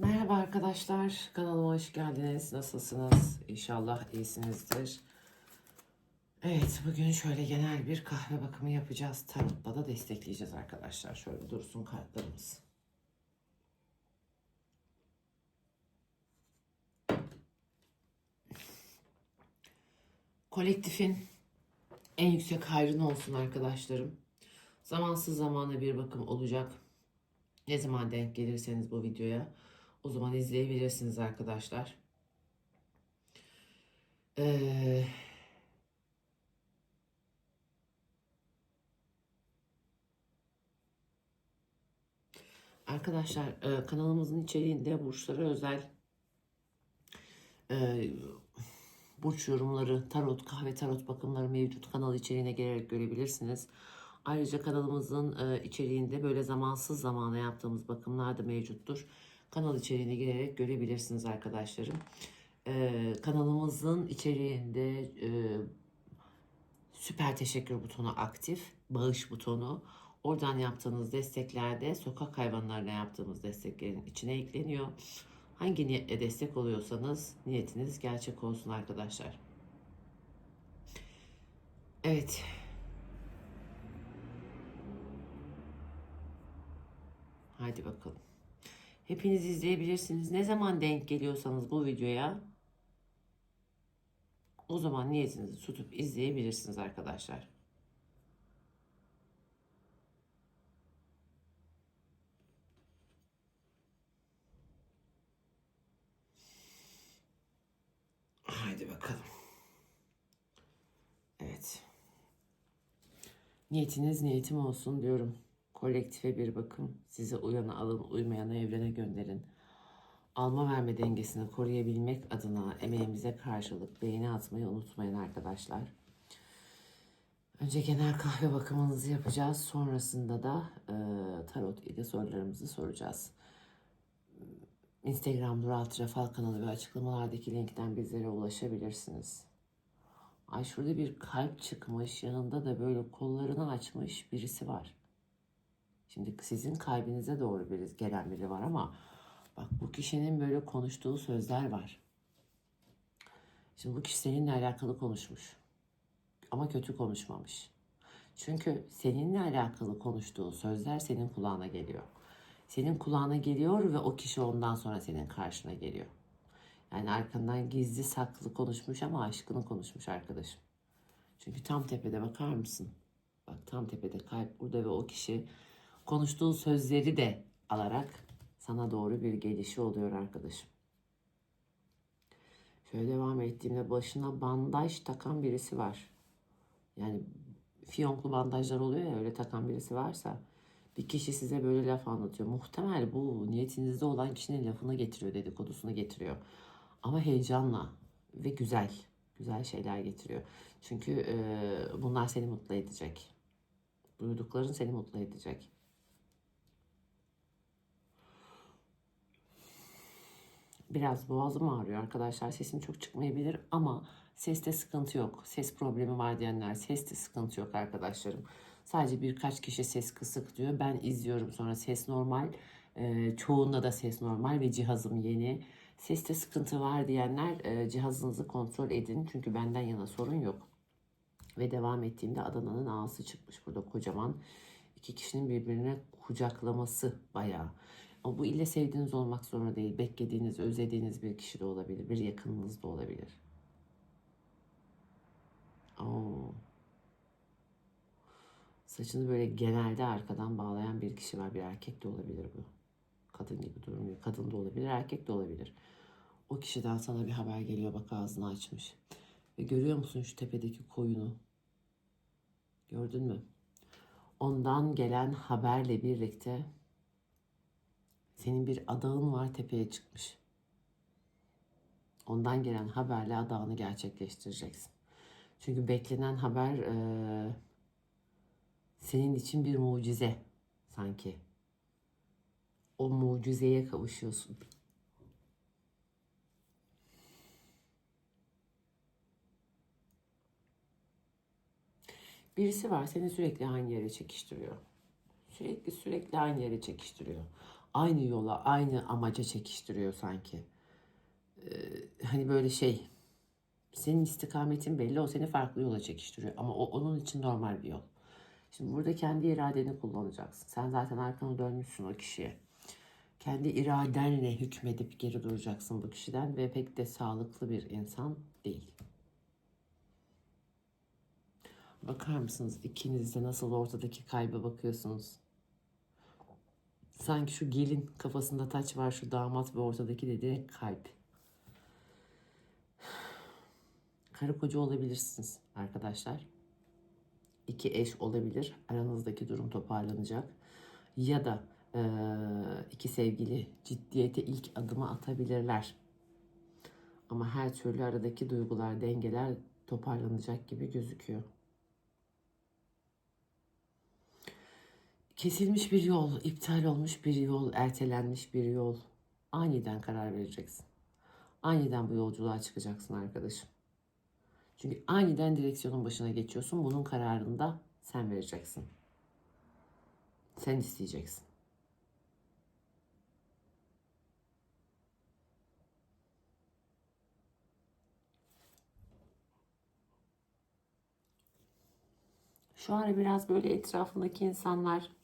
Merhaba arkadaşlar, kanalıma hoş geldiniz. Nasılsınız? İnşallah iyisinizdir. Evet, bugün şöyle genel bir kahve bakımı yapacağız. Tarot'la da destekleyeceğiz arkadaşlar. Şöyle dursun kartlarımız. Kolektifin en yüksek hayrını olsun arkadaşlarım. Zamansız zamana bir bakım olacak. Ne zaman denk gelirseniz bu videoya o zaman izleyebilirsiniz arkadaşlar. Ee, arkadaşlar e, kanalımızın içeriğinde burçlara özel e, burç yorumları, tarot, kahve tarot bakımları mevcut kanal içeriğine gelerek görebilirsiniz. Ayrıca kanalımızın e, içeriğinde böyle zamansız zamana yaptığımız bakımlar da mevcuttur. Kanal içeriğine girerek görebilirsiniz arkadaşlarım. E, kanalımızın içeriğinde e, süper teşekkür butonu aktif, bağış butonu. Oradan yaptığınız desteklerde sokak hayvanlarına yaptığımız desteklerin içine ekleniyor. Hangi niyetle destek oluyorsanız niyetiniz gerçek olsun arkadaşlar. Evet. Haydi bakalım. Hepiniz izleyebilirsiniz. Ne zaman denk geliyorsanız bu videoya o zaman niyetinizi tutup izleyebilirsiniz arkadaşlar. Haydi bakalım. Evet. Niyetiniz niyetim olsun diyorum. Kolektife bir bakım. Sizi uyana alın, uymayana evrene gönderin. Alma verme dengesini koruyabilmek adına emeğimize karşılık beğeni atmayı unutmayın arkadaşlar. Önce genel kahve bakımınızı yapacağız. Sonrasında da e, tarot ile sorularımızı soracağız. Instagram Dural Fal kanalı ve açıklamalardaki linkten bizlere ulaşabilirsiniz. Ay şurada bir kalp çıkmış. Yanında da böyle kollarını açmış birisi var. Şimdi sizin kalbinize doğru bir gelen biri var ama bak bu kişinin böyle konuştuğu sözler var. Şimdi bu kişi seninle alakalı konuşmuş. Ama kötü konuşmamış. Çünkü seninle alakalı konuştuğu sözler senin kulağına geliyor. Senin kulağına geliyor ve o kişi ondan sonra senin karşına geliyor. Yani arkandan gizli saklı konuşmuş ama aşkını konuşmuş arkadaşım. Çünkü tam tepede bakar mısın? Bak tam tepede kalp burada ve o kişi konuştuğu sözleri de alarak sana doğru bir gelişi oluyor arkadaşım. Şöyle devam ettiğimde başına bandaj takan birisi var. Yani fiyonklu bandajlar oluyor ya öyle takan birisi varsa bir kişi size böyle laf anlatıyor. Muhtemel bu niyetinizde olan kişinin lafını getiriyor, dedikodusunu getiriyor. Ama heyecanla ve güzel, güzel şeyler getiriyor. Çünkü e, bunlar seni mutlu edecek. Duydukların seni mutlu edecek. Biraz boğazım ağrıyor arkadaşlar. Sesim çok çıkmayabilir ama seste sıkıntı yok. Ses problemi var diyenler seste sıkıntı yok arkadaşlarım. Sadece birkaç kişi ses kısık diyor. Ben izliyorum sonra ses normal. Ee, çoğunda da ses normal ve cihazım yeni. Seste sıkıntı var diyenler e, cihazınızı kontrol edin. Çünkü benden yana sorun yok. Ve devam ettiğimde Adana'nın ağası çıkmış burada kocaman. İki kişinin birbirine kucaklaması bayağı. Ama bu ille sevdiğiniz olmak zorunda değil. Beklediğiniz, özlediğiniz bir kişi de olabilir. Bir yakınınız da olabilir. Oo. Saçını böyle genelde arkadan bağlayan bir kişi var. Bir erkek de olabilir bu. Kadın gibi durmuyor. Kadın da olabilir, erkek de olabilir. O kişiden sana bir haber geliyor. Bak ağzını açmış. Ve görüyor musun şu tepedeki koyunu? Gördün mü? Ondan gelen haberle birlikte senin bir adağın var tepeye çıkmış. Ondan gelen haberle adağını gerçekleştireceksin. Çünkü beklenen haber e, senin için bir mucize sanki. O mucizeye kavuşuyorsun. Birisi var seni sürekli aynı yere çekiştiriyor. Sürekli sürekli aynı yere çekiştiriyor. Aynı yola, aynı amaca çekiştiriyor sanki. Ee, hani böyle şey, senin istikametin belli, o seni farklı yola çekiştiriyor. Ama o onun için normal bir yol. Şimdi burada kendi iradeni kullanacaksın. Sen zaten arkanı dönmüşsün o kişiye. Kendi iradenle hükmedip geri duracaksın bu kişiden ve pek de sağlıklı bir insan değil. Bakar mısınız ikiniz de nasıl ortadaki kayba bakıyorsunuz? Sanki şu gelin kafasında taç var, şu damat ve ortadaki de direkt kalp. Karı koca olabilirsiniz arkadaşlar. İki eş olabilir. Aranızdaki durum toparlanacak. Ya da eee, iki sevgili ciddiyete ilk adımı atabilirler. Ama her türlü aradaki duygular, dengeler toparlanacak gibi gözüküyor. Kesilmiş bir yol, iptal olmuş bir yol, ertelenmiş bir yol. Aniden karar vereceksin. Aniden bu yolculuğa çıkacaksın arkadaşım. Çünkü aniden direksiyonun başına geçiyorsun. Bunun kararını da sen vereceksin. Sen isteyeceksin. Şu ara biraz böyle etrafındaki insanlar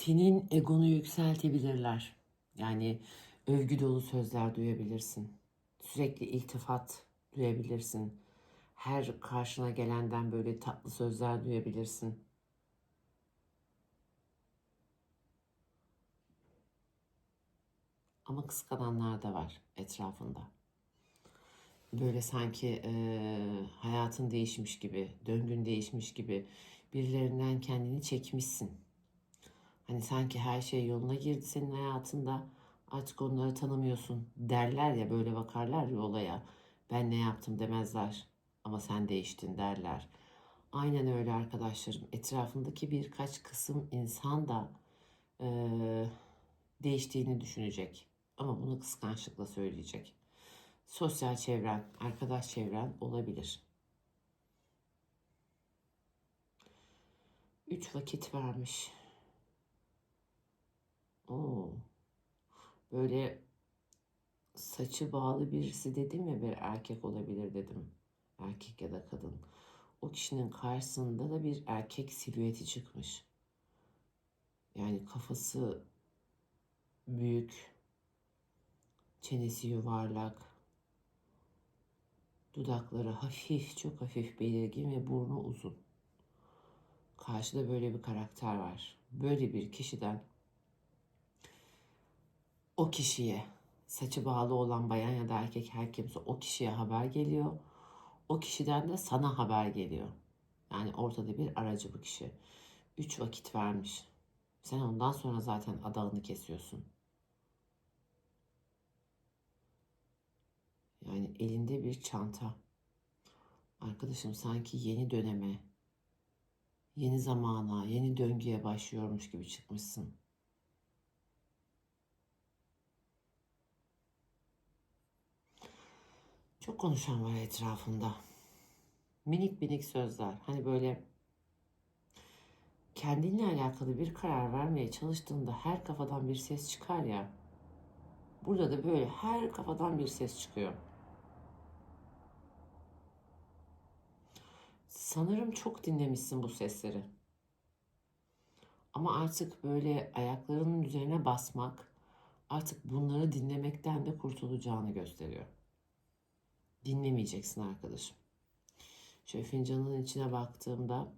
senin egonu yükseltebilirler. Yani övgü dolu sözler duyabilirsin. Sürekli iltifat duyabilirsin. Her karşına gelenden böyle tatlı sözler duyabilirsin. Ama kıskananlar da var etrafında. Böyle sanki eee, hayatın değişmiş gibi, döngün değişmiş gibi birilerinden kendini çekmişsin. Hani sanki her şey yoluna girdi senin hayatında. Artık onları tanımıyorsun derler ya böyle bakarlar ya olaya. Ben ne yaptım demezler ama sen değiştin derler. Aynen öyle arkadaşlarım. Etrafındaki birkaç kısım insan da eee, değiştiğini düşünecek. Ama bunu kıskançlıkla söyleyecek. Sosyal çevren, arkadaş çevren olabilir. Üç vakit vermiş. Oo. Böyle saçı bağlı birisi dedim ya bir erkek olabilir dedim. Erkek ya da kadın. O kişinin karşısında da bir erkek silüeti çıkmış. Yani kafası büyük, çenesi yuvarlak, dudakları hafif, çok hafif belirgin ve burnu uzun. Karşıda böyle bir karakter var. Böyle bir kişiden o kişiye saçı bağlı olan bayan ya da erkek her kimse o kişiye haber geliyor. O kişiden de sana haber geliyor. Yani ortada bir aracı bu kişi. Üç vakit vermiş. Sen ondan sonra zaten adağını kesiyorsun. Yani elinde bir çanta. Arkadaşım sanki yeni döneme, yeni zamana, yeni döngüye başlıyormuş gibi çıkmışsın. Çok konuşan var etrafında. Minik minik sözler. Hani böyle kendinle alakalı bir karar vermeye çalıştığında her kafadan bir ses çıkar ya. Burada da böyle her kafadan bir ses çıkıyor. Sanırım çok dinlemişsin bu sesleri. Ama artık böyle ayaklarının üzerine basmak artık bunları dinlemekten de kurtulacağını gösteriyor. Dinlemeyeceksin arkadaşım. Şöyle fincanın içine baktığımda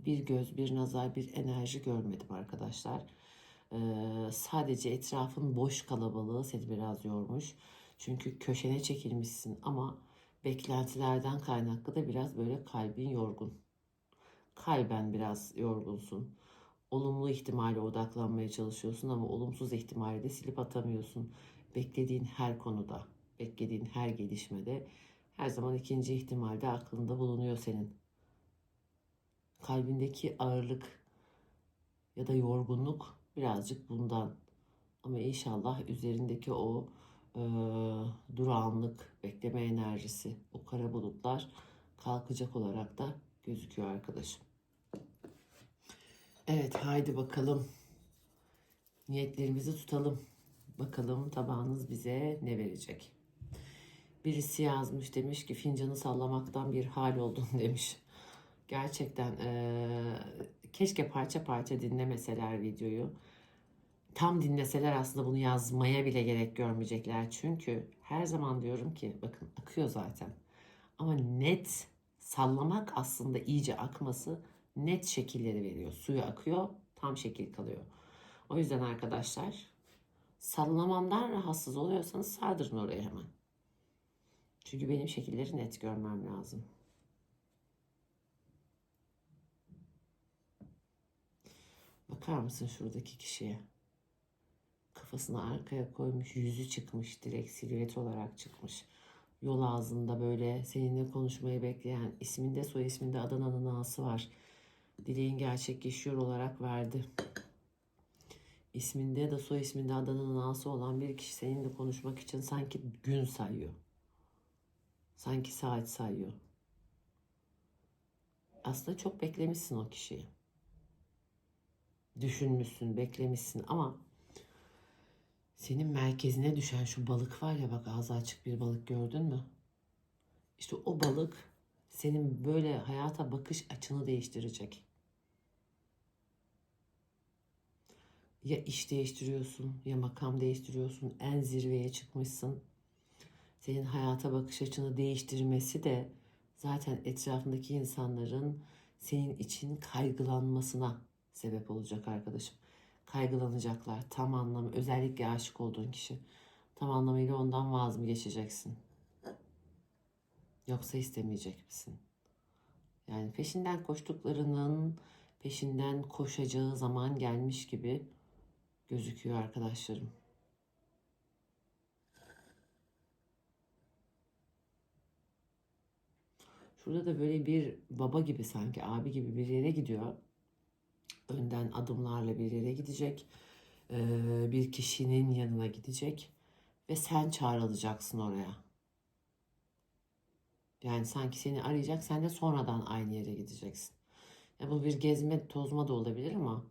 bir göz, bir nazar, bir enerji görmedim arkadaşlar. Ee, sadece etrafın boş kalabalığı seni biraz yormuş. Çünkü köşene çekilmişsin ama beklentilerden kaynaklı da biraz böyle kalbin yorgun. Kalben biraz yorgunsun. Olumlu ihtimale odaklanmaya çalışıyorsun ama olumsuz ihtimali de silip atamıyorsun. Beklediğin her konuda, beklediğin her gelişmede her zaman ikinci ihtimalde aklında bulunuyor senin. Kalbindeki ağırlık ya da yorgunluk birazcık bundan. Ama inşallah üzerindeki o e, durağanlık, bekleme enerjisi, o kara bulutlar kalkacak olarak da gözüküyor arkadaşım. Evet haydi bakalım. Niyetlerimizi tutalım. Bakalım tabağınız bize ne verecek. Birisi yazmış demiş ki fincanı sallamaktan bir hal oldun demiş. Gerçekten eee, keşke parça parça dinlemeseler videoyu. Tam dinleseler aslında bunu yazmaya bile gerek görmeyecekler. Çünkü her zaman diyorum ki bakın akıyor zaten. Ama net sallamak aslında iyice akması net şekilleri veriyor. Suyu akıyor tam şekil kalıyor. O yüzden arkadaşlar sallamamdan rahatsız oluyorsanız sardırın oraya hemen. Çünkü benim şekilleri net görmem lazım. Bakar mısın şuradaki kişiye? Kafasını arkaya koymuş, yüzü çıkmış, direkt silüet olarak çıkmış. Yol ağzında böyle seninle konuşmayı bekleyen, isminde soy isminde Adana'nın ağası var. Dileğin gerçekleşiyor olarak verdi. İsminde de soy isminde Adana'nın ağası olan bir kişi seninle konuşmak için sanki gün sayıyor. Sanki saat sayıyor. Aslında çok beklemişsin o kişiyi. Düşünmüşsün, beklemişsin ama senin merkezine düşen şu balık var ya bak ağzı açık bir balık gördün mü? İşte o balık senin böyle hayata bakış açını değiştirecek. Ya iş değiştiriyorsun ya makam değiştiriyorsun en zirveye çıkmışsın. Senin hayata bakış açını değiştirmesi de zaten etrafındaki insanların senin için kaygılanmasına sebep olacak arkadaşım. Kaygılanacaklar tam anlamı özellikle aşık olduğun kişi. Tam anlamıyla ondan vaz mı geçeceksin? Yoksa istemeyecek misin? Yani peşinden koştuklarının peşinden koşacağı zaman gelmiş gibi gözüküyor arkadaşlarım. Şurada da böyle bir baba gibi sanki abi gibi bir yere gidiyor. Önden adımlarla bir yere gidecek. Ee, bir kişinin yanına gidecek. Ve sen çağrılacaksın oraya. Yani sanki seni arayacak sen de sonradan aynı yere gideceksin. Ya bu bir gezme tozma da olabilir ama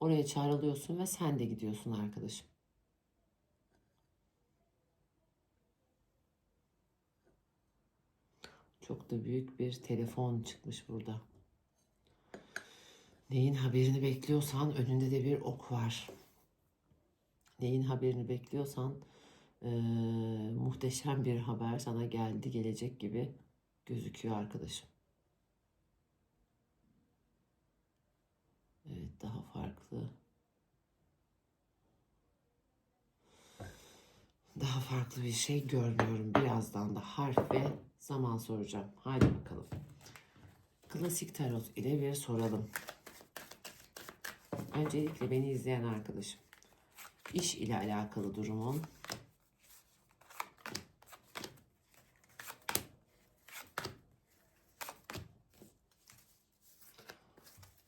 oraya çağrılıyorsun ve sen de gidiyorsun arkadaşım. Çok da büyük bir telefon çıkmış burada. Neyin haberini bekliyorsan önünde de bir ok var. Neyin haberini bekliyorsan eee, muhteşem bir haber sana geldi gelecek gibi gözüküyor arkadaşım. Evet daha farklı. Daha farklı bir şey görmüyorum. Birazdan da harf ve zaman soracağım. Haydi bakalım. Klasik tarot ile bir soralım. Öncelikle beni izleyen arkadaşım. İş ile alakalı durumun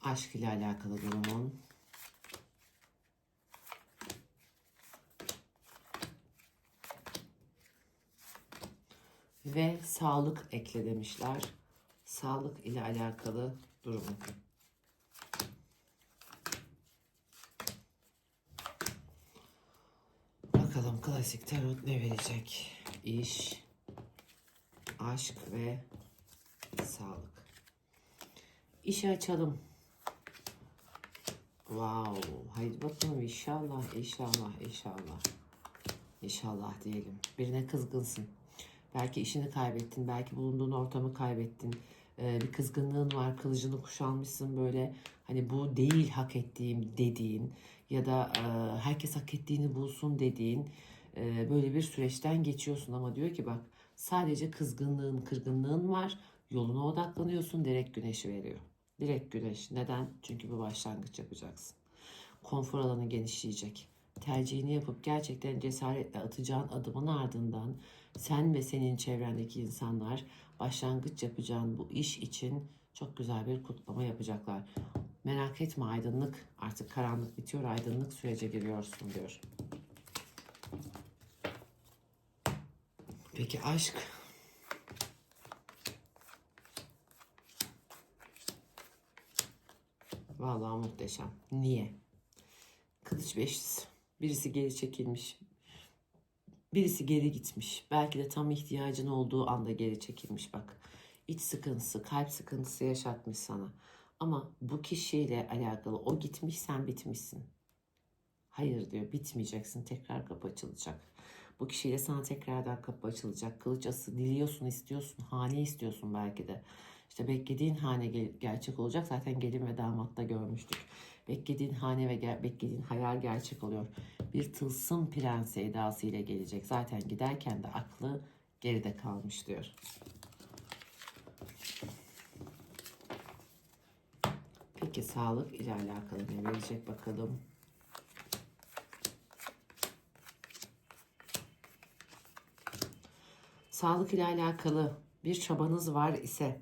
aşk ile alakalı durumun ve sağlık ekle demişler. Sağlık ile alakalı durumun. Bakalım klasik tarot ne verecek? İş, aşk ve sağlık. İşi açalım. Wow. Haydi bakalım inşallah, inşallah, inşallah. İnşallah diyelim. Birine kızgınsın. Belki işini kaybettin, belki bulunduğun ortamı kaybettin. Ee, bir kızgınlığın var, kılıcını kuşanmışsın böyle. Hani bu değil hak ettiğim dediğin ya da e, herkes hak ettiğini bulsun dediğin e, böyle bir süreçten geçiyorsun ama diyor ki bak sadece kızgınlığın, kırgınlığın var. Yoluna odaklanıyorsun, direkt güneşi veriyor. Direkt güneş. Neden? Çünkü bu başlangıç yapacaksın. Konfor alanı genişleyecek. Tercihini yapıp gerçekten cesaretle atacağın adımın ardından sen ve senin çevrendeki insanlar başlangıç yapacağın bu iş için çok güzel bir kutlama yapacaklar. Merak etme aydınlık artık karanlık bitiyor aydınlık sürece giriyorsun diyor. Peki aşk Vallahi muhteşem. Niye? Kılıç beşlisi. Birisi geri çekilmiş. Birisi geri gitmiş. Belki de tam ihtiyacın olduğu anda geri çekilmiş bak. İç sıkıntısı, kalp sıkıntısı yaşatmış sana. Ama bu kişiyle alakalı o gitmiş sen bitmişsin. Hayır diyor bitmeyeceksin tekrar kapı açılacak. Bu kişiyle sana tekrardan kapı açılacak. Kılıç ası diliyorsun istiyorsun. Hane istiyorsun belki de. İşte beklediğin hane gerçek olacak. Zaten gelin ve damatta görmüştük. Beklediğin hane ve beklediğin hayal gerçek oluyor. Bir tılsım prensi edası gelecek. Zaten giderken de aklı geride kalmış diyor. Peki sağlık ile alakalı ne verecek bakalım. Sağlık ile alakalı bir çabanız var ise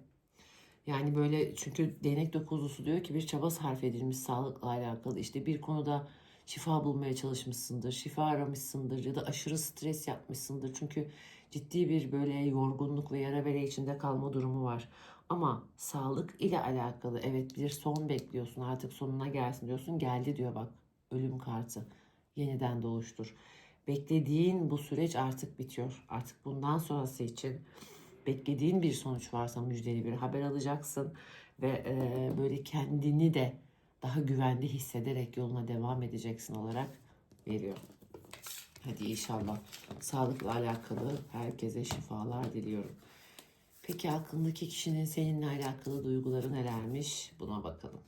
yani böyle çünkü değnek dokuzlusu diyor ki bir çaba sarf edilmiş sağlıkla alakalı işte bir konuda şifa bulmaya çalışmışsındır, şifa aramışsındır ya da aşırı stres yapmışsındır. Çünkü ciddi bir böyle yorgunluk ve yara bere içinde kalma durumu var. Ama sağlık ile alakalı evet bir son bekliyorsun artık sonuna gelsin diyorsun. Geldi diyor bak ölüm kartı. Yeniden doğuştur. Beklediğin bu süreç artık bitiyor. Artık bundan sonrası için beklediğin bir sonuç varsa müjdeli bir haber alacaksın. Ve e, böyle kendini de daha güvende hissederek yoluna devam edeceksin olarak veriyor. Hadi inşallah sağlıkla alakalı herkese şifalar diliyorum. Peki aklındaki kişinin seninle alakalı duyguları nelermiş? Buna bakalım.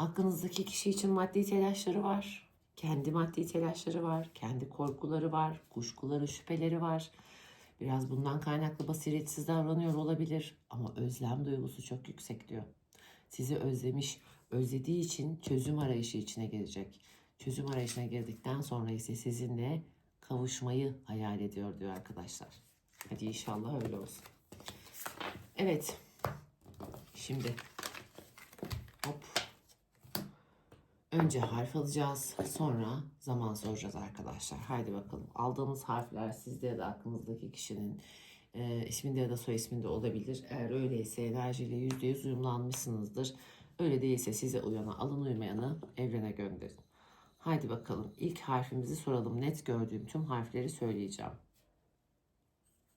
Aklınızdaki kişi için maddi telaşları var. Kendi maddi telaşları var. Kendi korkuları var. Kuşkuları, şüpheleri var. Biraz bundan kaynaklı basiretsiz davranıyor olabilir. Ama özlem duygusu çok yüksek diyor. Sizi özlemiş, özlediği için çözüm arayışı içine girecek. Çözüm arayışına girdikten sonra ise sizinle kavuşmayı hayal ediyor diyor arkadaşlar. Hadi inşallah öyle olsun. Evet. Şimdi Önce harf alacağız. Sonra zaman soracağız arkadaşlar. Haydi bakalım. Aldığımız harfler sizde ya da aklınızdaki kişinin e, isminde ya da soy isminde olabilir. Eğer öyleyse enerjiyle %100 uyumlanmışsınızdır. Öyle değilse size uyana alın uymayanı evrene gönderin. Haydi bakalım. İlk harfimizi soralım. Net gördüğüm tüm harfleri söyleyeceğim.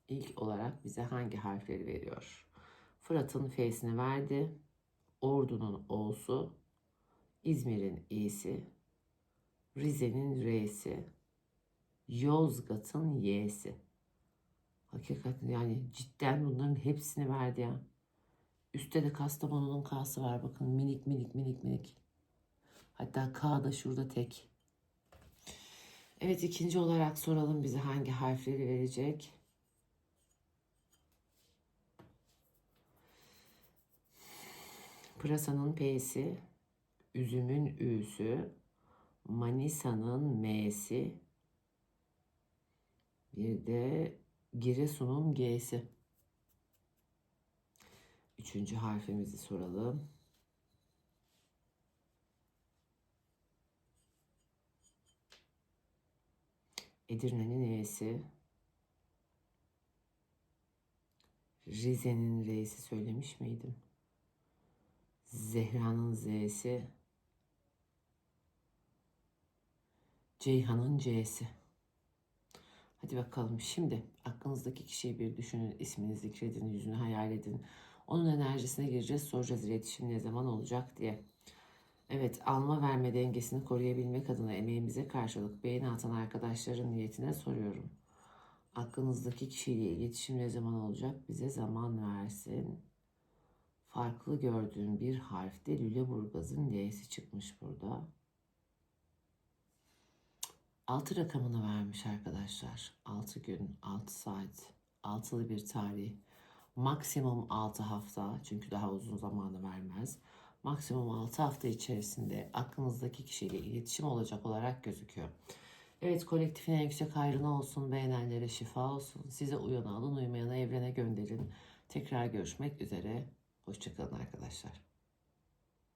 İlk olarak bize hangi harfleri veriyor? Fırat'ın F'sini verdi. Ordu'nun O'su, İzmir'in İ'si, Rize'nin R'si, Yozgat'ın Y'si. Hakikaten yani cidden bunların hepsini verdi ya. Üstte de Kastamonu'nun K'sı var bakın minik minik minik minik. Hatta K da şurada tek. Evet ikinci olarak soralım bize hangi harfleri verecek. Pırasanın P'si, üzümün Ü'sü, Manisa'nın M'si, bir de Giresun'un G'si. Üçüncü harfimizi soralım. Edirne'nin E'si, Rize'nin R'si söylemiş miydim? Zehra'nın Z'si, Ceyhan'ın C'si. Hadi bakalım şimdi aklınızdaki kişiyi bir düşünün, ismini zikredin, yüzünü hayal edin. Onun enerjisine gireceğiz, soracağız iletişim ne zaman olacak diye. Evet, alma verme dengesini koruyabilmek adına emeğimize karşılık beğeni atan arkadaşların niyetine soruyorum. Aklınızdaki kişiyle iletişim ne zaman olacak? Bize zaman versin. Farklı gördüğüm bir harfte Lüleburgaz'ın L'si çıkmış burada. 6 rakamını vermiş arkadaşlar. 6 gün, 6 saat, altılı bir tarih. Maksimum 6 hafta çünkü daha uzun zamanı vermez. Maksimum 6 hafta içerisinde aklınızdaki kişiyle iletişim olacak olarak gözüküyor. Evet kolektifin en yüksek hayrına olsun, beğenenlere şifa olsun. Size uyanı alın, uymayana evrene gönderin. Tekrar görüşmek üzere. Hoşçakalın arkadaşlar.